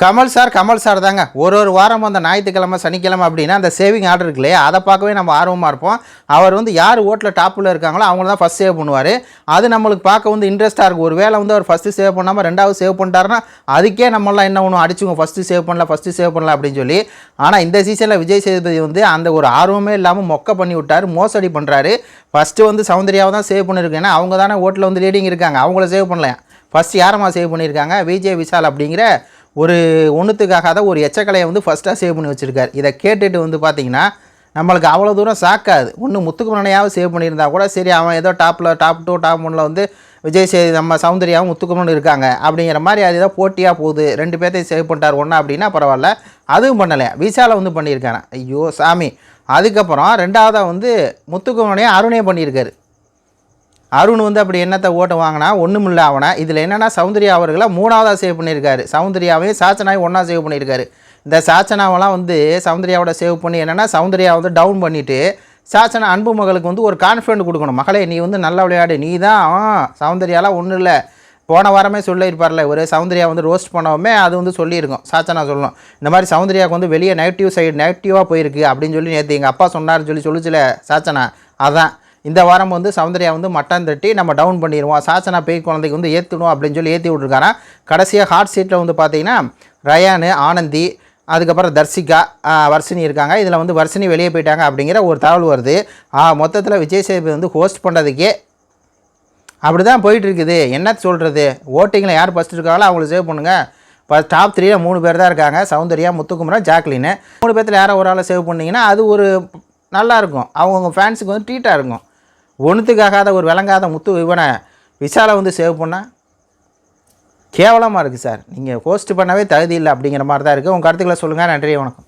Kamal sir Kamal sir தாங்க. ஒரு ஒரு வாரம் அந்த ஞாயிற்றுக்கிழமை சனிக்கிழமை அப்படின்னா அந்த சேவிங் ஆர்டர் இருக்கு இல்லையா? அதை பார்க்கவே நம்ம ஆர்வமாக இருப்போம். அவர் வந்து யார் ஓட்டில் டாப்பில் இருக்காங்களோ அவங்கள தான் ஃபஸ்ட் சேவ் பண்ணுவார். அது நம்மளுக்கு பார்க்க வந்து இன்ட்ரெஸ்ட்டாக இருக்கும் ஒரு வேளை வந்து அவர் ஃபஸ்ட்டு சேவ் பண்ணாமல் ரெண்டாவது சேவ் பண்ணிட்டாருன்னா அதுக்கே நம்மளாம் என்ன ஒன்று அடிச்சுங்க ஃபஸ்ட்டு சேவ் பண்ணல ஃபஸ்ட்டு சேவ் பண்ணல அப்படின்னு சொல்லி. ஆனால் இந்த சீசனில் விஜய் சேதுபதி வந்து அந்த ஒரு ஆர்வமே இல்லாமல் மொக்க பண்ணி விட்டார் மோசடி பண்ணுறாரு ஃபஸ்ட்டு வந்து சௌந்தர்யாவை தான் சேவ் பண்ணியிருக்கு ஏன்னா அவங்க தானே ஓட்டில் வந்து லீடிங் இருக்காங்க. அவங்கள சேவ் பண்ணல ஃபஸ்ட் யாரம்மா சேவ் பண்ணியிருக்காங்க? விஜய் விஷால் அப்படிங்கிற ஒரு ஒன்றுத்துக்காகாத ஒரு எச்சக்கலையை வந்து ஃபஸ்ட்டாக சேவ் பண்ணி வச்சுருக்காரு. இதை கேட்டுட்டு வந்து பார்த்தீங்கன்னா நம்மளுக்கு அவ்வளோ தூரம் சாக்காது ஒன்று முத்துக்குமரனையாவது சேவ் பண்ணியிருந்தா கூட சரி அவன் ஏதோ டாப்பில் டாப் டூ டாப் ஒனில் வந்து விஜய் சேது நம்ம சௌந்தர்யாவும் முத்துக்குமரன் இருக்காங்க. அப்படிங்கிற மாதிரி அது ஏதோ போட்டியாக போகுது. ரெண்டு பேர்த்தையும் சேவ் பண்ணிட்டார். ஒன்றா அப்படின்னா பரவாயில்ல. அதுவும் பண்ணலை விசாவில் வந்து பண்ணியிருக்காங்க ஐயோ சாமி. அதுக்கப்புறம் ரெண்டாவதாக வந்து முத்துக்குமரனையும் அருணையும் பண்ணியிருக்காரு. அருண் வந்து அப்படி என்னத்தை ஓட்டு வாங்கினா ஒன்றுமில்ல அவனை. இதில் என்னென்னா சௌந்தர்யா அவர்களை மூணாவதாக சேவ் பண்ணியிருக்காரு. சௌந்தர்யாவையும் சாச்சனாவையும் ஒன்றா சேவ் பண்ணியிருக்காரு. இந்த சாச்சனாவெல்லாம் வந்து சௌந்தர்யாவோட சேவ் பண்ணி என்னென்னா சௌந்தர்யா வந்து டவுன் பண்ணிவிட்டு சாச்சனா அன்பு மகளுக்கு வந்து ஒரு கான்ஃபிடென்ட் கொடுக்கணும். மகளே நீ வந்து நல்லா விளையாடு. நீ தான் சௌந்தர்யாலாம் ஒன்றும் இல்லை. போன வாரமே சொல்லியிருப்பார்ல ஒரு சௌந்தர்யா வந்து ரோஸ்ட் பண்ணவுமே அது வந்து சொல்லியிருக்கோம். சாச்சனா சொல்லணும். இந்த மாதிரி சௌந்தர்யாவுக்கு வந்து வெளியே நெகட்டிவ் சைடு நெகட்டிவாக போயிருக்கு. அப்படின்னு சொல்லி நேற்று எங்கள் அப்பா சொன்னார்னு சொல்லி சொல்லிச்சுல சாச்சனா. அதான். இந்த வாரம் வந்து சௌந்தர்யா வந்து மட்டன் தட்டி நம்ம டவுன் பண்ணிடுவோம். சாசனா பேய் குழந்தைக்கு வந்து ஏற்றிடுவோம் அப்படின்னு சொல்லி ஏற்றி விட்ருக்காராம் கடைசியாக ஹாட் சீட்டில் வந்து பார்த்தீங்கன்னா ரயானு ஆனந்தி அதுக்கப்புறம் தர்சிகா வர்ஷினி இருக்காங்க. இதில் வந்து வர்ஷினி வெளியே போயிட்டாங்க அப்படிங்கிற ஒரு தகவல் வருது. மொத்தத்தில் விஜய் சேதுபதி வந்து ஹோஸ்ட் பண்ணுறதுக்கே அப்படி தான் போயிட்டுருக்குது. என்ன சொல்கிறது ஓட்டிங்கில் யார் ஃபஸ்ட் இருக்காங்களோ அவங்கள சேவ் பண்ணுங்கள் இப்போ டாப் த்ரீயில் மூணு பேர் தான் இருக்காங்க. சௌந்தர்யா முத்துக்குமரன் ஜாக்லின்னு மூணு பேர்த்தில் யாரோ ஒரு ஆளை சேவ் பண்ணிங்கன்னா அது ஒரு நல்லா இருக்கும். அவங்கவுங்க ஃபேன்ஸுக்கு வந்து ட்ரீட்டாக இருக்கும். ஒன்றுத்துக்காகாத ஒரு விளங்காத முத்து இவனை விஷாலை வந்து சேவ் பண்ணால் கேவலமாக இருக்குது சார். நீங்கள் ஹோஸ்ட் பண்ணவே தகுதி இல்லை அப்படிங்கிற மாதிரி தான் இருக்குது உங்கள் கருத்துக்களை சொல்லுங்கள் நன்றி வணக்கம்.